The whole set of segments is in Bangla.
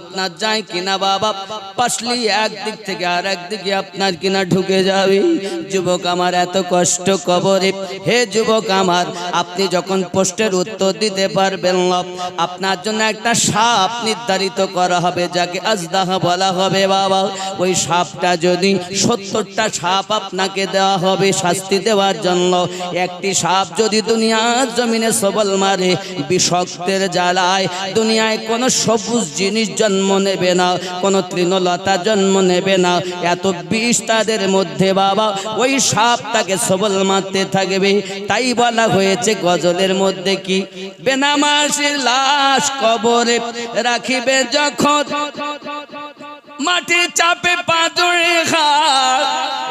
আপনার যায় কিনা বাবা? পাশলি একদিক থেকে আর একদিকে আপনার কিনা ঢুকে যাবে। যুবক আমার এত কষ্ট কবরে। হে যুবক আমার, আপনি যখন পোস্টের উত্তর দিতে পারবেন আপনার জন্য একটা সাপ নির্ধারিত করা হবে, যাকে আজদাহা বলা হবে বাবা। ওই সাপটা যদি সত্তরটা সাপ আপনাকে দেওয়া হবে শাস্তি দেওয়ার জন্য, একটি সাপ যদি দুনিয়ার জমিনে সবল মারে, বিষক্তের জ্বালায়, দুনিয়ায় কোনো সবুজ জিনিস জন্ম নেবে না, কোনো তৃণলতা জন্ম নেবে না। এত বিষ তাদের মধ্যে বাবা, ওই সাপ তাকে সবল মারতে থাকবে। তাই বলা হয়েছে গজলের মধ্যে কি বেনামাসির লাশ কবরে রাখিবে যখন। মাটির চাপে পাঁচড়ে খা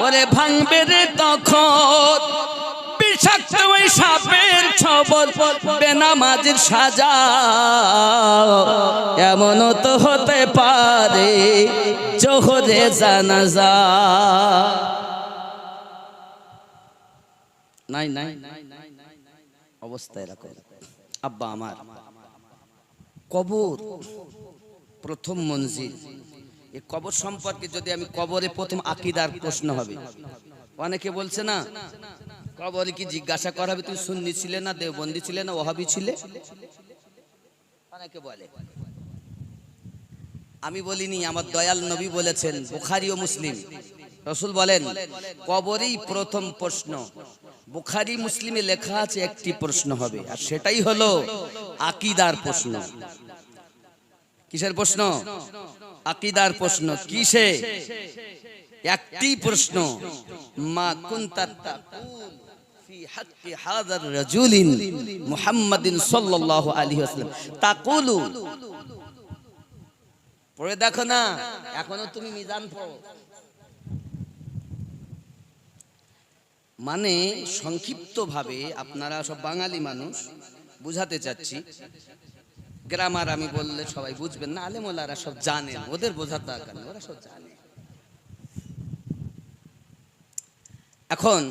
ওরে ভাঙবে রে তখন। বিষাক্ত ওই সাপের ছবল বেনামাজির সাজা এমনও তো হতে পারে জোহরে জানাজা। নাই নাই, অবস্থা এরকম। আব্বা আমার, কবর প্রথম মঞ্জিল। এই কবর সম্পর্কে যদি আমি কবরে প্রথম আকিদার প্রশ্ন হবে, অনেকে বলছে না কবরে কি জিজ্ঞাসা করা হবে, তুমি সুন্নি ছিলে না, দেওবন্দি ছিলে না, ওহাবি ছিলে? অনেকে বলে। আমি বলিনি, আমার দয়াল নবী বলেছেন, বুখারি ও মুসলিম। রসুল বলেন, কবরেই প্রথম প্রশ্ন, বুখারি, মুসলিমে লেখা আছে, একটি প্রশ্ন হবে, আর সেটাই হলো আকিদার প্রশ্ন। কিসের প্রশ্ন? আকিদার প্রশ্ন, কিসে? একটি প্রশ্ন, মা কুনতা ফি হাক্কি হাযার রাজুলিন মুহাম্মাদিন সাল্লাল্লাহু আলাইহি ওয়াসাল্লাম? তাকুলু। পড়ে দেখো না, এখনও তুমি মিজান পড়ো। মানে সংক্ষিপ্ত ভাবে আপনারা সব বাঙালি মানুষ বুঝাতে চাচ্ছি, গ্রামার আমি বললে সবাই বুঝবেন না আলেমোলারা সব জানেন, ওদের বোঝাতে ওরা সব জানে। এখন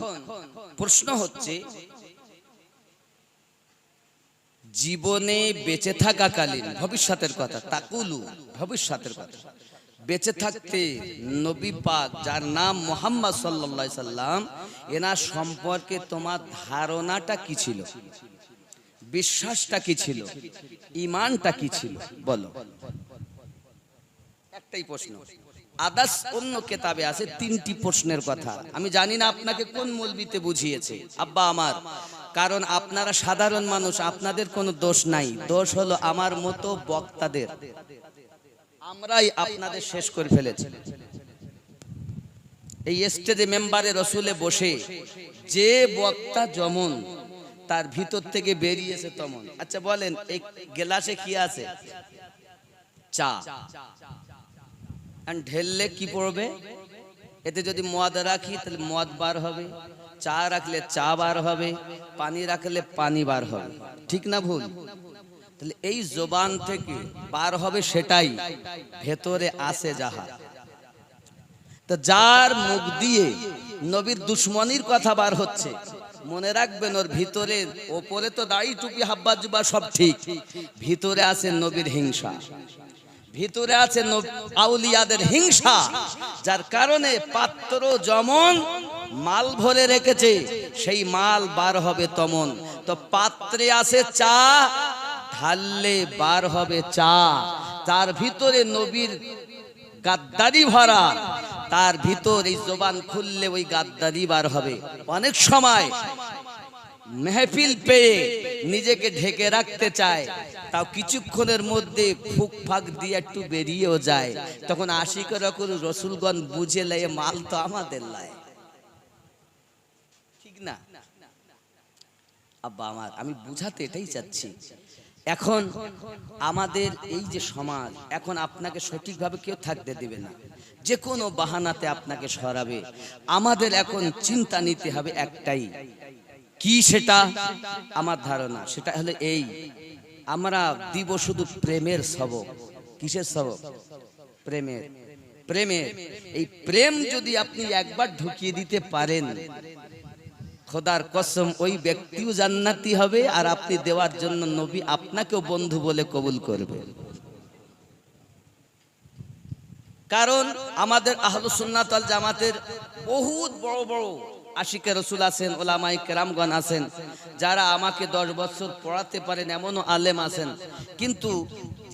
প্রশ্ন হচ্ছে, জীবনে বেঁচে থাকাকালীন ভবিষ্যতের কথা, তাকুলু, ভবিষ্যতের কথা। বেঁচে থাকতে নবী পাক, যার নাম মোহাম্মদ সাল্লাহ সাল্লাম, এনার সম্পর্কে তোমার ধারণাটা কি ছিল? বিশ্বাসটা কি ছিল? ইমানটা কি ছিল? বলো। একটাই প্রশ্ন। আদার্স অন্য কেতাবে আছে তিনটি প্রশ্নের কথা। আমি জানি না আপনাকে কোন মলবিতে বুঝিয়েছে। আব্বা আমার, কারণ আপনারা সাধারণ মানুষ, আপনাদের কোনো দোষ নাই। দোষ হলো আমার মতো বক্তাদের। আমরাই আপনাদের শেষ করে ফেলেছি। এই স্টেজে মেম্বারে, রসুলে বসে যে বক্তা যেমন, তার ভিতর থেকে বেরিয়েছে তমন। আচ্ছা বলেন, এই গেলাসে কি আছে? চা। ঢেললে কি পড়বে? এতে যদি মদ রাখি, তাহলে মদ বার হবে। চা রাখলে চা বার হবে। পানি রাখলে পানি বার হবে। ঠিক না ভুল? তাহলে এই জবান থেকে বার হবে সেটাই। ভেতরে আসে যাহা। তো যার মুখ দিয়ে নবীর দুশ্মনির কথা বার হচ্ছে, মনে রাখবেন ওর ভিতরে, ওপরে তো দাড়ি টুপি, হাব্বা জুবা সব ঠিক। ভিতরে আছে নবীর হিংসা। ভিতরে আছে আউলিয়াদের হিংসা, যার কারণে পাত্র যেমন মাল ভরে রেখেছে, সেই মাল বার হবে তমন। তো পাত্রে আছে চা, ঢাললে বার হবে চা। তার ভিতরে নবীর গাদ্দারি ভরা, তার ভিতর এই জবান খুললে ওই গাদ্দারি বার হবে। অনেক সময় মেহফিল পেয়ে নিজেকে ঢেকে রাখতে চায়, তাও কিছুক্ষণের মধ্যে ফুক ফাক দিয়ে একটু বেরিয়েও যায়। তখন আশি করে রসুলগণ বুঝে লেয়ে, মাল তো আমাদের লাই। ঠিক না? আব্বা আমার, আমি বুঝাতে এটাই চাচ্ছি। এখন আমাদের এই যে সমাজ, এখন আপনাকে সঠিকভাবে কেউ থাকতে দেবে না। যে কোনো বাহানাতে আপনাকে সরাবে। আমাদের এখন চিন্তা নিতে হবে একটাই কি সেটা আমার ধারণা? সেটা হলো এই, আমরা দিব শুধু প্রেমের সবক। কিসের সবক? প্রেমের। প্রেমের। এই প্রেম যদি আপনি একবার ঢুকিয়ে দিতে পারেন, খোদার কসম, ওই ব্যক্তিও জান্নাতি হবে আর আপনি দেওয়ার জন্য নবী আপনাকেও বন্ধু বলে কবুল করবে। কারণ আমাদের আহলুসুন্নাতাল জামাতের বহুত বড় বড় আশিকে রসুল আছেন ওলামাই কেরামগণ আছেন, যারা আমাকে দশ বছর পড়াতে পারেন এমনও আলেম আছেন। কিন্তু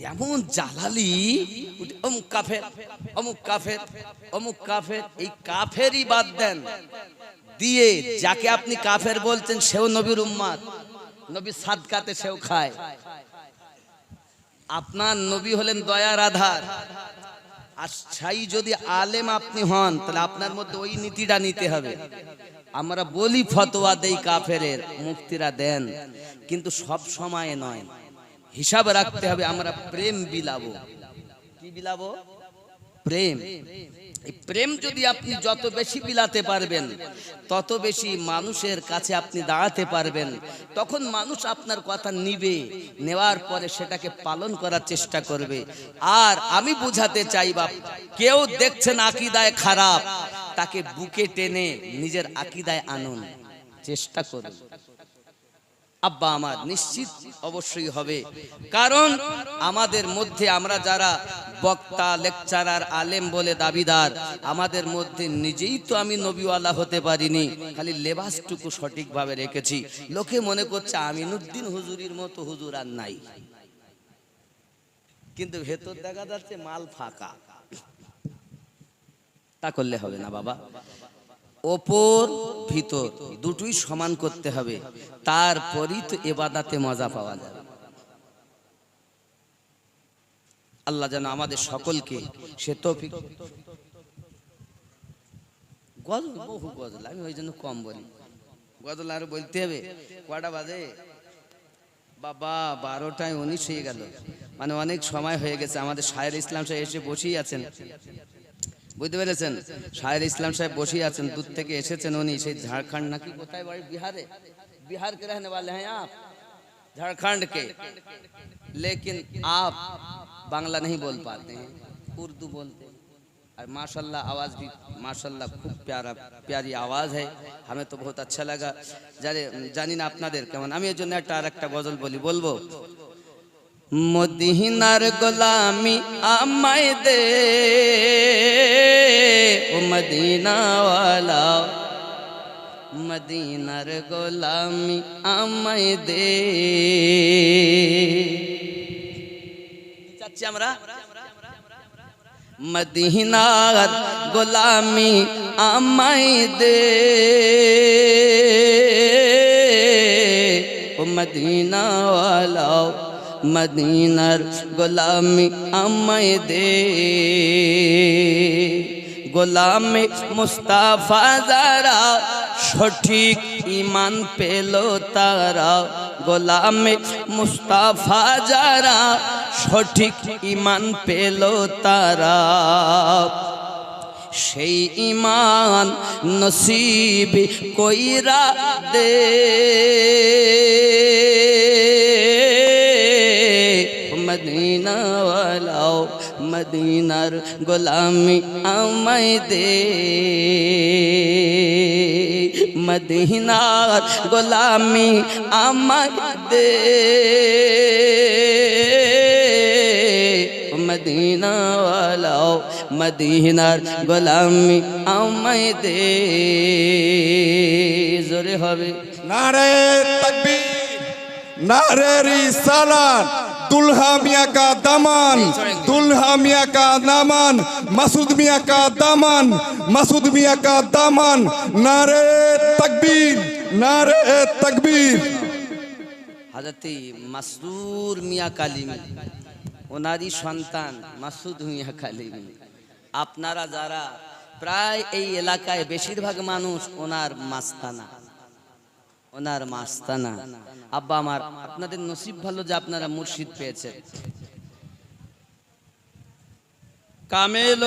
যেমন জালালি অমুক কাফের অমুক কাফের অমুক কাফের, এই কাফেরই বাদ দেন। দিয়ে যাকে আপনি কাফের বলছেন, সেও নবীর উম্মাদ। নবী সাদকাতে সেও খায়। আপনার নবী হলেন দয়ার আধার। আর ছাই যদি আলেম আপনি হন, তাহলে আপনার মধ্যে ওই নীতিটা নিতে হবে। আমরা বলি ফতোয়া দেই কাফেরের, মুক্তিরা দেন। কিন্তু সব সময় নয়। হিসাব রাখতে হবে, আমরা প্রেম বিলাবো। কি বিলাবো? প্রেম। প্রেম যদি আপনি যত বেশি বিলাতে পারবেন, তত বেশি মানুষের কাছে আপনি দাঁড়াতে পারবেন। তখন মানুষ আপনার কথা নিবে, নেওয়ার পরে সেটাকে পালন করার চেষ্টা করবে। আর আমি বুঝাতে চাই বাপ, কেউ দেখছেন আকিদায় খারাপ। তাকে বুকে টেনে নিজের আকিদায় আনুন। চেষ্টা করুন। আব্বা আমার, নিশ্চিত অবশ্যই হবে। কারণ আমাদের মধ্যে আমরা যারা বক্তা, লেকচারার, আলেম বলে দাবিদার, আমাদের মধ্যে নিজেই তো আমি নবীওয়ালা হতে পারিনি। খালি লেবাসটুকু সঠিকভাবে রেখেছি। লোকে মনে করছে আমিনুদ্দিন হুজুরির মতো হুজুর আর নাই। কিন্তু ভেতর দেখা যাচ্ছে মাল ফাঁকা। তা করলে হবে না বাবা। ওপর, ভিতর, দুটোই সমান করতে হবে। তারপরই তো এবাদাতে মজা পাওয়া যাবে আল্লাহ যেন আমাদের সকলকে সে তৌফিক গজল, বহু গজল, আমি ওই জন্য কম বলি। গজল আর বলতে হবে কটা বাজে? বাবা, বারোটায় উনিশ হয়ে গেল। মানে অনেক সময় হয়ে গেছে, আমাদের শায়ের ইসলাম সাহেব এসে বসেই আছেন। বুঝতে পেরেছেন শাহের ইসলাম সাহেব বসে আছেন দূর থেকে এসেছেন উনি সেই ঝাড়খণ্ড নাকি কোথায় বাড়ি বিহারে बिहार के रहने वाले हैं आप झारखंड के लेकिन आप बांग्ला नहीं बोल पाते हैं उर्दू बोलते हैं और माशाल्लाह आवाज़ भी माशाल्लाह खूब प्यारा प्यारी आवाज़ है हमें तो बहुत अच्छा लगा জানি জানি না আপনাদের কেমন আমি এর জন্য একটা আর একটা গজল বলি বলবো মদিনার গোলামি আমায় দে ও মদিনাওয়ালা মদিনার গোলামি আমায় দে। চাচ্ছি আমরা। মদিনার গোলামি আমায় দে। ও মদিনাওয়ালা মদিনার গোলামি আমায় দে। গোলামে মুস্তাফা যারা সঠিক ইমান পেল তারা। গোলামে মুস্তাফা যারা সঠিক ইমান পেল তারা। সেই ইমান নসিব কইরা দে। মদিনার গোলামি আমায় দে। মদিনার গোলামি আমায় দে। মদিনা ওয়ালাও মদিনার গোলামি আমায় দে। জোরে হবে। নারে তকবীর, নারে রিসালাত। দুলহা মিয়া কা দামান, দুলহা মিয়া কা নামান, মাসুদ মিয়া কা দামান, মাসুদ মিয়া কা দামান। নারে তকবীর নারে তকবীর। হযরত মাসুদ মিয়া কালিম, ওনারই সন্তান মাসুদ মিয়া কালিম। আপনারা যারা প্রায় এই এলাকায় বেশিরভাগ মানুষ ওনার মাস্তানা। ওনার মাস্তানা। আব্বা আমার, আপনাদের নসিব ভালো যে আপনারা মুর্শিদ পেয়েছেন। কামেল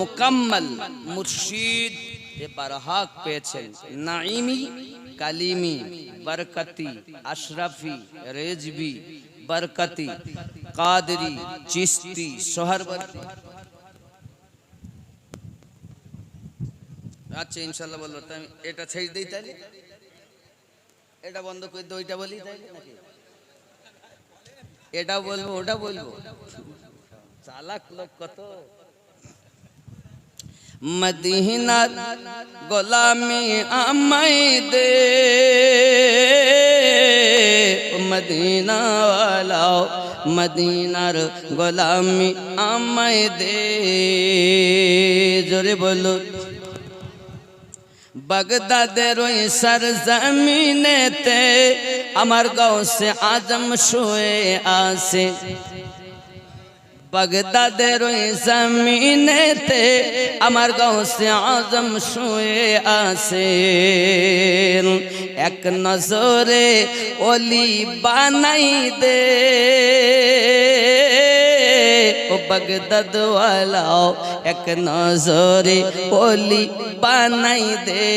মুকাম্মল মুর্শিদ এ বারহাক পেয়েছেন। নাইমি কালিমি, বরকতি, আশরাফি, রেজবি, বরকতি, কাদরি, চিস্তি সোহরবর্তী আচ্ছা ইনশাল্লাহ বলল আমি এটা ছেড়ে দিই তাহলে? এটা বন্ধ করে দিই ওইটা বলি তাইলে নাকি? এটা বলব, ওটা বলব। চালাক লোক কত। মদিনার গোলামি আমাই দে মদিনা ওয়ালাও মদিনার গোলামি আমাই দে। জোরে বলো। বাগদাদের ওই সরজমিনেতে আমার গাঁও সে আজম শুয়ে আসে বাগদাদের ওই জমিনেতে আমার গাঁও সে আজম শুয়ে আসে এক নজরে ওলি বানাই দে। ও বগদদ ওয়ালাও এক নজরে ওলি বানাই দে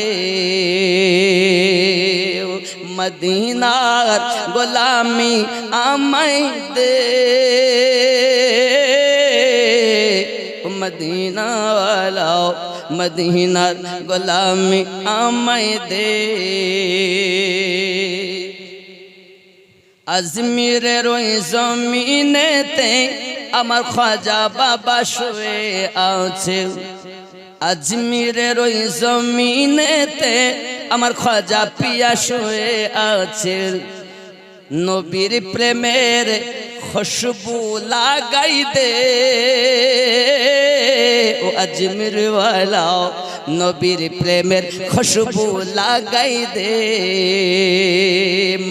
মদিনার গোলামি আমাই দে মদিনা ওয়ালাও মদিনার গোলামি আমাই দে আজমিরের ওই জমিনেতে আমার খাজা বাবা শুয়ে আছে। আজমিরের ওই জমিনেতে আমার খাজা পিয়া শুয়ে আছে। নবীর প্রেমের খুশবু লাগাই দে। ও আজমির ওয়ালাও নবীর প্রেমের খুশবু লাগাই দে।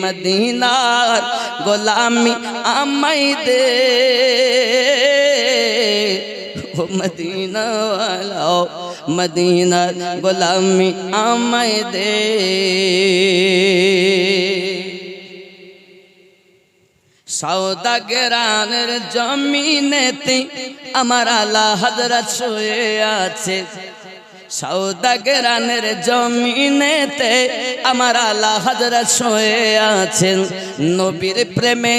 মদিনার গোলামি আমাই দে। ও মদিনা ওয়ালাও মদিনার গোলামি আমাই দে। সৌদাগরানের জমিনেতে আমার আলা হজরত শুয়ে আছে। সৌদাগরানের জমিনেতে আমার আলা হজরত শুয়ে আছেন নবীর প্রেমে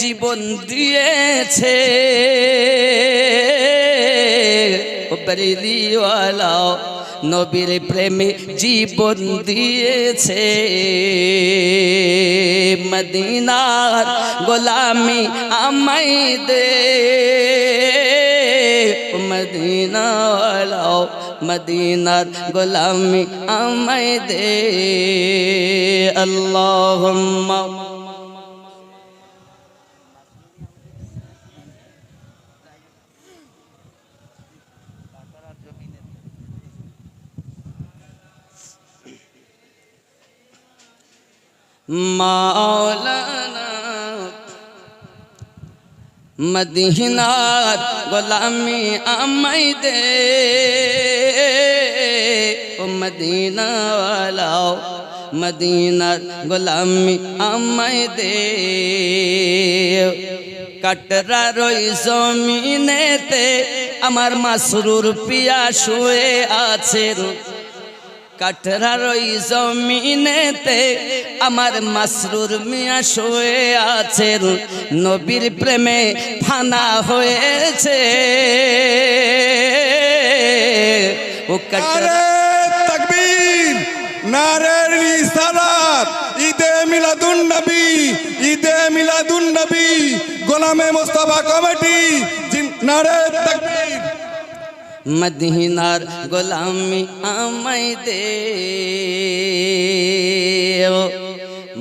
জীবন দিয়েছে। ও বরেলিওয়ালাও নবীর প্রেমে জীবন দিয়েছে। মদিনার গোলামি আমাই দে। মদিনা ওয়ালাও মদিনার গোলামি আমাই দে। আল্লাহুম্মা মাওলানা মদিনার গোলামি আমাই দে ও মদিনা ওয়ালাও মদিনার গোলামি আমাই দে কাটরা রই জমিনেতে আমার মাসরুর পিয়া শুয়ে আছেন কাঠরার ওই জমিনেতে আমার মাসরুর মিয়া শুয়ে আছেন। নবীর প্রেমে ফানা হয়েছে। ও কাঠরা নারে তাকবীর নারে রিসালাত ঈদে মিলাদুন নবী, ঈদে মিলাদুন নবী, গোলামে মোস্তফা কমিটি নারে তাকবীর। মদিনার গোলামি আমাই দে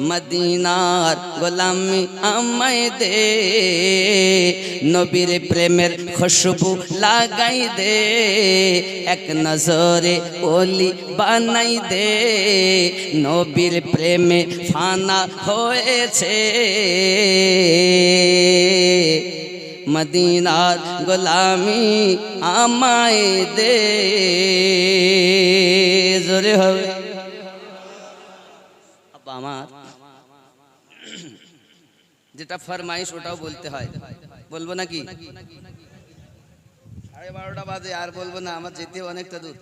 মদিনার গোলামি আমাই দে নবীর প্রেমের খুশবু লাগাই দে এক নজরে ওলি বানাই দে নবীর প্রেমে ফানা হয়েছে। মদিনার গোলামি আমায় দে। জোরে হবে। আমার যেটা ফরমাইশ ওটাও বলতে হয়। বলব নাকি? সাড়ে বারোটা বাজে, আর বলব না, আমার যেতে অনেকটা দূর।